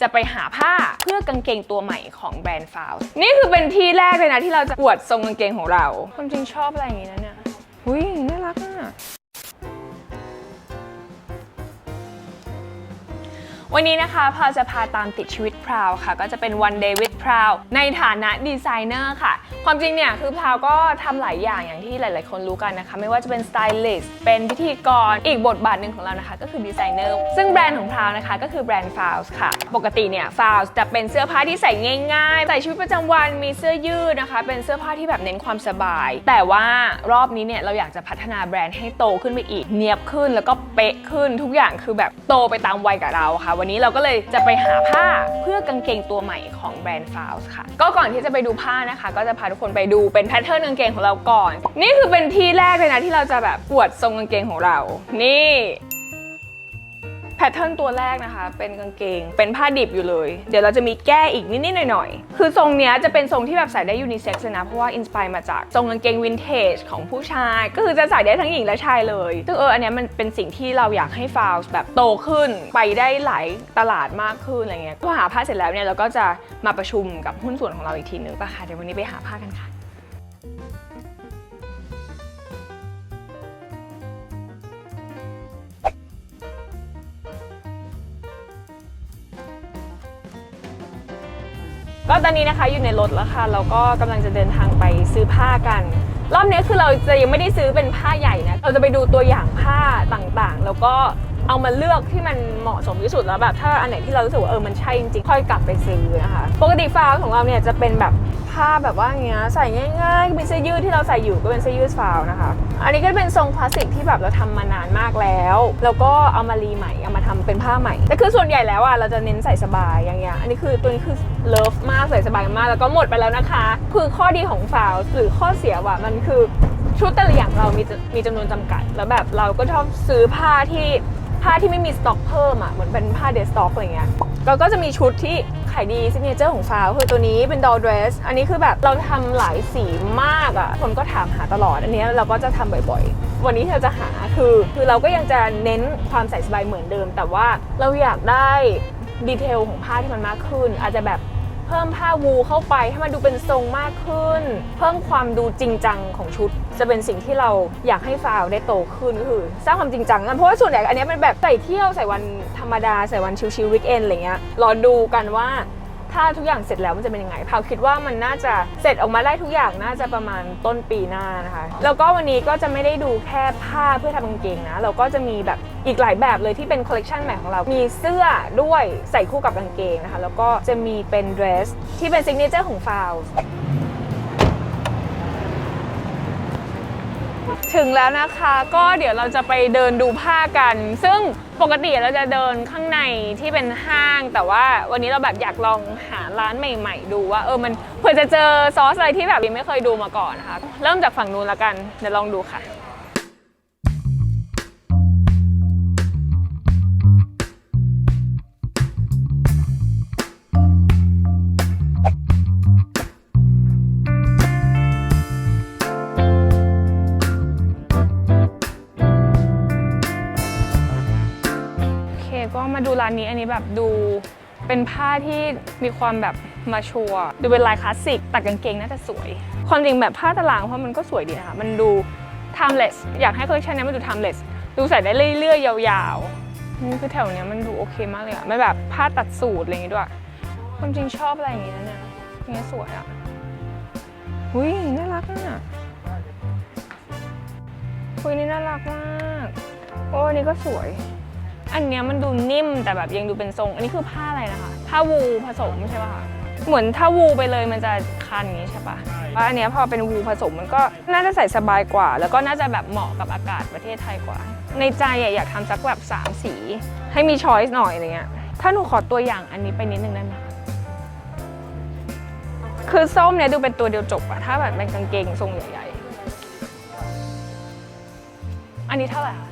จะไปหาผ้าเพื่อกางเกงตัวใหม่ของแบรนด์ฟาวนี่คือเป็นที่แรกเลยนะที่เราจะอวดทรงกางเกงของเราความจริงชอบอะไรอย่างนี้นะเนี่ยหุยน่ารักอะ วันนี้นะคะพาจะพาตามติดชีวิตพราวค่ะ ก็จะเป็น one day with พราวในฐานะดีไซเนอร์ค่ะ ความจริงเนี่ยคือพราวก็ทำหลายอย่างอย่างที่หลาย ๆ คนรู้กันนะคะ ไม่ว่าจะเป็นสไตลิสต์เป็นพิธีกรอีกบทบาทหนึ่งของเรานะคะ ก็คือดีไซเนอร์ซึ่งแบรนด์ของพราวนะคะก็คือแบรนด์ฟาวส์ค่ะ ปกติเนี่ยฟาวส์จะเป็นเสื้อผ้าที่ใส่ง่าย ๆ ใส่ชีวิตประจำวันมีเสื้อยืดนะคะ เป็นเสื้อผ้าที่แบบเน้นความสบาย แต่ว่ารอบนี้เนี่ยเราอยากจะพัฒนาแบรนด์ให้โตขึ้นไปอีกเนียบขึ้นแล้วก็ เป๊ะขึ้นทุกอย่างคือแบบโตไปตามวัยกับเราค่ะ วันนี้เราก็เลยจะไปหาผ้าเพื่อกางเกงตัวใหม่ของแบรนด์ฟาวส์ค่ะ ก็ก่อนที่จะไปดูผ้านะคะ ก็จะพาทุกคนไปดูเป็นแพทเทิร์นกางเกงของเราก่อน นี่คือเป็นที่แรกเลยนะที่เราจะแบบอวดทรงกางเกงของเรา นี่ แพทเทิร์นตัวแรกนะคะ เป็นกางเกง เป็นผ้าดิบอยู่เลย เดี๋ยวเราจะมีแก้อีกนิด ๆ หน่อย ๆ คือทรงเนี้ยจะเป็นทรงที่แบบใส่ได้ยูนิเซ็กซ์เลยนะ เพราะว่าอินสปายมาจากทรงกางเกงวินเทจของผู้ชาย ก็คือจะใส่ได้ทั้งหญิงและชายเลยซึ่งเอออันเนี้ยมันเป็นสิ่งที่เราอยากให้ฟาวส์แบบโตขึ้น ไปได้หลายตลาดมากขึ้นอะไรเงี้ยพอหาผ้าเสร็จแล้วเนี่ยเราก็จะมาประชุมกับหุ้นส่วนของเราอีกทีนึงปะคะเดี๋ยววันนี้ไปหาผ้ากันค่ะ ก็ตอนนี้นะคะอยู่ในรถแล้วค่ะเราก็กำลังจะเดินทางไปซื้อผ้ากัน รอบนี้คือเราจะยังไม่ได้ซื้อเป็นผ้าใหญ่นะเราจะไปดูตัวอย่างผ้าต่างๆ แล้วก็ เอามาเลือกที่มันเหมาะสมที่สุดแล้วแบบถ้าอันไหนที่เรารู้สึกว่าเออมันใช่จริงๆค่อยกลับไปซื้อนะคะปกติฟาวของเราเนี่ยจะเป็นแบบผ้าแบบว่าเงี้ยใส่ง่ายๆเป็นเสื้อยืดที่เราใส่อยู่ก็เป็นเสื้อยืดฟาวนะคะ อันนี้ก็เป็นทรงคลาสสิกที่แบบเราทำมานานมากแล้ว แล้วก็เอามารีใหม่เอามาทำเป็นผ้าใหม่แต่คือส่วนใหญ่แล้วอะเราจะเน้นใส่สบายอย่างเงี้ยอันนี้คือตัวนี้คือเลิฟมากใส่สบายมากแล้วก็หมดไปแล้วนะคะ คือข้อดีของฟาวหรือข้อเสียว่ะมันคือชุดแต่ละอย่างเรามีมีจำนวนจำกัด แล้วแบบเราก็ชอบซื้อผ้าที่ ผ้าที่ไม่มีสต็อกเพิ่มอะเหมือนเป็นผ้าเดสต็อกอะไรเงี้ยก็ก็จะมีชุดที่ขายดีซิกเนเจอร์ของฟ้าคือตัวนี้เป็นดอลเดรสอันนี้คือแบบเราทำหลายสีมากอะคนก็ถามหาตลอด อันนี้เราก็จะทำบ่อยๆ วันนี้เราจะหาคือคือเราก็ยังจะเน้นความใส่สบายเหมือนเดิม แต่ว่าเราอยากได้ดีเทลของผ้าที่มันมากขึ้น อาจจะแบบ เพิ่มผ้าวูเข้าไปให้มันดูเป็นทรงมากขึ้น เพิ่มความดูจริงจังของชุด จะเป็นสิ่งที่เราอยากให้ฟาวได้โตขึ้นก็คือสร้างความจริงจังกันเพราะว่าส่วนใหญ่อันนี้ยมันแบบใส่เที่ยวใส่วันธรรมดาใส่วันชิลๆวิกเอนอะไรเงี้ยรอดูกันว่าถ้าทุกอย่างเสร็จแล้วมันจะเป็นยังไงพาวคิดว่ามันน่าจะเสร็จออกมาได้ทุกอย่างน่าจะประมาณต้นปีหน้านะคะ แล้วก็วันนี้ก็จะไม่ได้ดูแค่ผ้าเพื่อทำกางเกงนะ เราก็จะมีแบบ อีกหลายแบบเลยที่เป็นคอลเลกชันใหม่ของเรา มีเสื้อด้วยใส่คู่กับกางเกงนะคะ แล้วก็จะมีเป็นเดรสที่เป็นซิกเนเจอร์ของฟาวถึงแล้วนะคะก็เดี๋ยวเราจะไปเดินดูผ้ากัน ซึ่งปกติเราจะเดินข้างในที่เป็นห้าง แต่ว่าวันนี้เราแบบอยากลองหาร้านใหม่ ๆ ดูว่าเออมันเผื่อจะเจอซอสอะไรที่แบบยังไม่เคยดูมาก่อนนะคะ เริ่มจากฝั่งนู้นละกันเดี๋ยวลองดูค่ะ ร้านนี้อันนี้แบบดูเป็นผ้าที่มีความแบบมาชัวร์ดูเป็นลายคลาสสิกตัดกางเกงน่าจะสวย ความจริงแบบผ้าตารางเพราะมันก็สวยดีนะคะมันดู timeless อยากให้คอลเลคชันนี้มันดู timeless ดูใส่ได้เรื่อยๆ ยาวๆนี่คือแถวเนี้ยมันดูโอเคมากเลยอะไม่แบบผ้าตัดสูตรอะไรอย่างงี้ด้วยความจริงชอบอะไรอย่างงี้นะเนี่ยอย่างเงี้ยสวยอะหุ้ยน่ารักอะหุ้ยนี่น่ารักมากโอ้นี่ก็สวย อันเนี้ยมันดูนิ่มแต่แบบยังดูเป็นทรง อันนี้คือผ้าอะไรนะคะ ผ้าวูผสมใช่ป่ะคะเหมือนถ้าวูไปเลยมันจะคันอย่างนี้ใช่ป่ะว่าอันเนี้ยพอเป็นวูผสมมันก็น่าจะใส่สบายกว่า แล้วก็น่าจะแบบเหมาะกับอากาศประเทศไทยกว่า ในใจอะอยากทำสักแบบสามสี ให้มีช้อยส์หน่อยอะไรเงี้ย ถ้าหนูขอตัวอย่างอันนี้ไปนิดนึงได้ไหมคะคือส้มเนี่ยดูเป็นตัวเดียวจบอะถ้าแบบเป็นกางเกงทรงใหญ่ๆ อันนี้เท่าไหร่คะ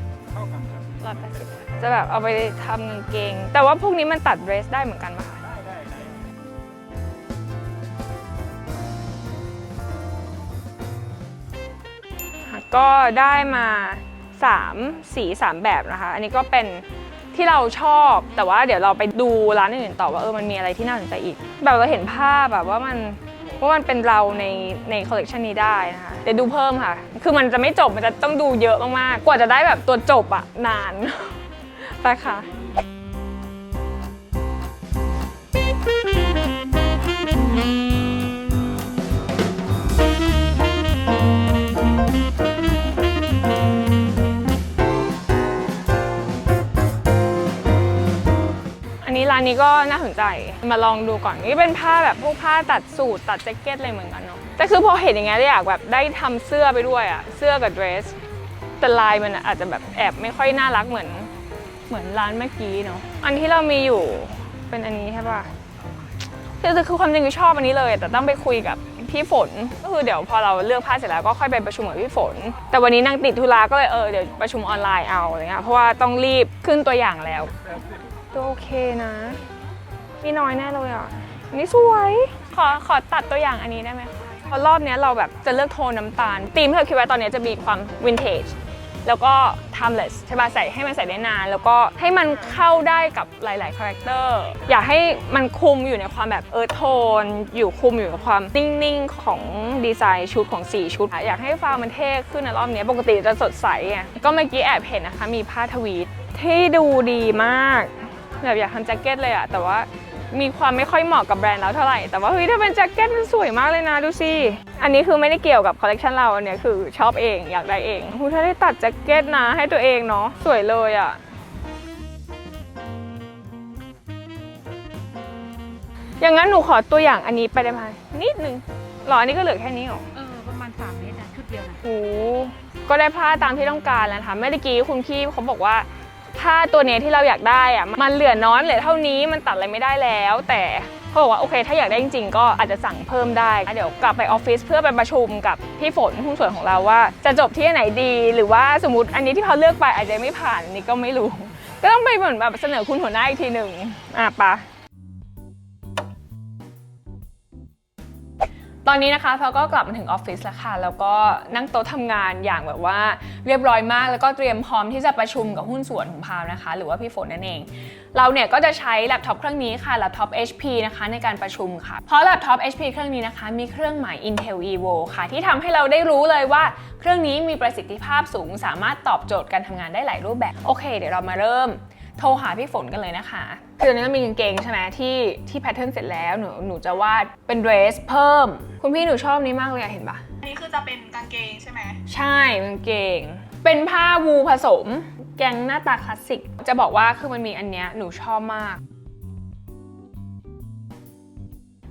ร้อยแปดสิบ จะแบบเอาไปทำกางเกง แต่ว่าพวกนี้มันตัดเดรสได้เหมือนกันปะคะก็ได้มา 3 สี 3 แบบนะคะ อันนี้ก็เป็นที่เราชอบแต่ว่าเดี๋ยวเราไปดูร้านอื่นต่อว่าเออมันมีอะไรที่น่าสนใจอีก แบบเราเห็นภาพแบบว่ามันว่ามันเป็นเราในในคอลเลกชันนี้ได้นะคะเดี๋ยวดูเพิ่มค่ะ คือมันจะไม่จบมันจะต้องดูเยอะมากๆ กว่าจะได้แบบตัวจบอะนาน ไปค่ะ อันนี้ร้านนี้ก็น่าสนใจ มาลองดูก่อน นี่เป็นผ้าแบบพวกผ้าตัดสูทตัดแจ็คเก็ตอะไรเหมือนกันเนาะ แต่คือพอเห็นอย่างเงี้ยอยากแบบได้ทำเสื้อไปด้วยอะเสื้อกับเดรส แต่ลายมันอาจจะแบบแอบไม่ค่อยน่ารักเหมือน เหมือนร้านเมื่อกี้เนาะอันที่เรามีอยู่เป็นอันนี้ใช่ปะคือคือความจริงคือชอบอันนี้เลย แต่ต้องไปคุยกับพี่ฝนก็คือเดี๋ยวพอเราเลือกผ้าเสร็จแล้วก็ค่อยไปประชุมกับพี่ฝน แต่วันนี้นางติดธุระก็เลยเออเดี๋ยวประชุมออนไลน์เอาอะไรเงี้ยเพราะว่าต้องรีบขึ้นตัวอย่างแล้วก็โอเคนะมีน้อยแน่เลยอะอันนี้สวยขอขอตัดตัวอย่างอันนี้ได้ไหมเพราะรอบเนี้ยเราแบบจะเลือกโทนน้ำตาลธีมที่เราคิดไว้ตอนเนี้ยจะมีความวินเทจ แล้วก็ timeless ใช่ป่ะใส่ให้มันใส่ได้นาน แล้วก็ให้มันเข้าได้กับหลาย ๆ คาแรคเตอร์ อยากให้มันคุมอยู่ในความแบบเออโทน อยู่คุมอยู่กับความนิ่ง ๆ ของดีไซน์ชุดของ 4 ชุด อยากให้ฟาร์มมันเท่ขึ้นในรอบนี้ ปกติจะสดใสอะก็เมื่อกี้แอบเห็นนะคะ มีผ้าทวีตที่ดูดีมาก แบบอยากทำแจ็คเก็ตเลยอะแต่ว่า มีความไม่ค่อยเหมาะกับแบรนด์เราเท่าไหร่ แต่ว่าเฮ้ยถ้าเป็นแจ็คเก็ตมันสวยมากเลยนะดูสิ อันนี้คือไม่ได้เกี่ยวกับคอลเลกชันเราอันเนี้ยคือชอบเองอยากได้เองหูถ้าได้ตัดแจ็คเก็ตนะให้ตัวเองเนาะสวยเลยอะอย่างนั้นหนูขอตัวอย่างอันนี้ไปได้ไหมนิดนึงหรออันนี้ก็เหลือแค่นี้หรอเออประมาณสามเมตรนะชุดเดียวนะโอ้ก็ได้ผ้าตามที่ต้องการแล้วนะคะเมื่อกี้คุณพี่เขาบอกว่า ผ้าตัวเนี้ยที่เราอยากได้อะมันเหลือน้อยเหลือเท่านี้มันตัดอะไรไม่ได้แล้ว แต่เขาบอกว่าโอเค ถ้าอยากได้จริงๆ ก็อาจจะสั่งเพิ่มได้เดี๋ยวกลับไปออฟฟิศเพื่อไปประชุมกับพี่ฝนหุ้นส่วนของเราว่า จะจบที่ไหนดี หรือว่าสมมติอันนี้ที่เขาเลือกไปอาจจะไม่ผ่านอันนี้ก็ไม่รู้ ก็ต้องไปเหมือนแบบเสนอคุณหัวหน้าอีกทีหนึ่งอะปะ ตอนนี้นะคะเราก็กลับมาถึงออฟฟิศแล้วค่ะ แล้วก็นั่งโต๊ะทำงานอย่างแบบว่าเรียบร้อยมาก แล้วก็เตรียมพร้อมที่จะประชุมกับหุ้นส่วนของพาวนะคะ หรือว่าพี่ฝนนั่นเอง เราเนี่ยก็จะใช้แล็ปท็อปเครื่องนี้ค่ะ แล็ปท็อป HP นะคะในการประชุมค่ะ เพราะแล็ปท็อป HP เครื่องนี้นะคะ มีเครื่องหมาย Intel Evo ค่ะ ที่ทำให้เราได้รู้เลยว่าเครื่องนี้มีประสิทธิภาพสูง สามารถตอบโจทย์การทำงานได้หลายรูปแบบ โอเค เดี๋ยวเรามาเริ่ม โทรหาพี่ฝนกันเลยนะคะ คือตอนนี้เรามีกางเกงใช่ไหมที่ที่แพทเทิร์นเสร็จแล้วหนูหนูจะวาดเป็นเดรสเพิ่ม คุณพี่หนูชอบนี้มากเลยอะเห็นปะอันนี้คือจะเป็นกางเกงใช่ไหมใช่กางเกง เป็นผ้าวูผสม แกงหน้าตาคลาสสิก จะบอกว่าคือมันมีอันเนี้ยหนูชอบมาก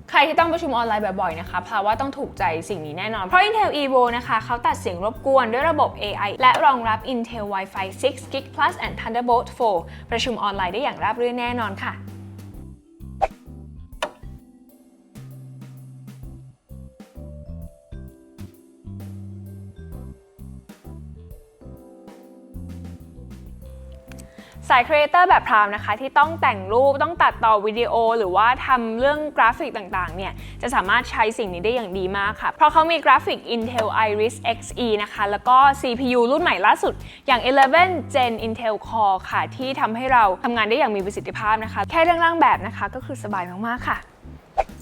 ใครที่ต้องประชุมออนไลน์บ่อยๆนะคะภาวะต้องถูกใจสิ่งนี้แน่นอน เพราะ Intel Evo นะคะเขาตัดเสียงรบกวนด้วยระบบ AI และรองรับ Intel Wi-Fi 6 Gig Plus and Thunderbolt 4 ประชุมออนไลน์ได้อย่างราบรื่นแน่นอนค่ะ สายครีเอเตอร์แบบพรามนะคะที่ต้องแต่งรูปต้องตัดต่อวิดีโอ หรือว่าทำเรื่องกราฟิกต่างๆเนี่ยจะสามารถใช้สิ่งนี้ได้อย่างดีมากค่ะ เพราะเขามีกราฟิก Intel Iris Xe นะคะแล้วก็ CPU รุ่นใหม่ล่าสุดอย่าง 11 Gen Intel Core ค่ะ ที่ทำให้เราทำงานได้อย่างมีประสิทธิภาพนะคะ แค่เรื่องร่างแบบนะคะก็คือสบายมากๆค่ะ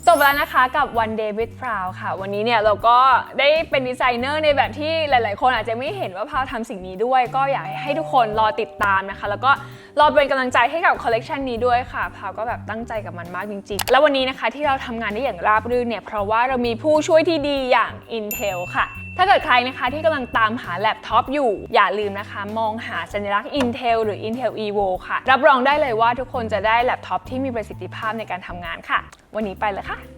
จบแล้วนะคะกับ One Day with Proud ค่ะ วันนี้เนี่ยเราก็ได้เป็นดีไซเนอร์ในแบบที่หลาย ๆ คนอาจจะไม่เห็นว่าพาวทำสิ่งนี้ด้วย ก็อยากให้ทุกคนรอติดตามนะคะ แล้วก็รอเป็นกำลังใจให้กับคอลเลกชันนี้ด้วยค่ะ พาวก็แบบตั้งใจกับมันมากจริง ๆ แล้ววันนี้นะคะที่เราทำงานได้อย่างราบรื่นเนี่ยเพราะว่าเรามีผู้ช่วยที่ดีอย่าง Intel ค่ะ ถ้าเกิดใครนะคะที่กำลังตามหาแล็ปท็อปอยู่ อย่าลืมนะคะ มองหาสัญลักษณ์ Intel หรือ Intel Evo ค่ะ รับรองได้เลยว่าทุกคนจะได้แล็ปท็อปที่มีประสิทธิภาพในการทำงานค่ะ วันนี้ไปเลยค่ะ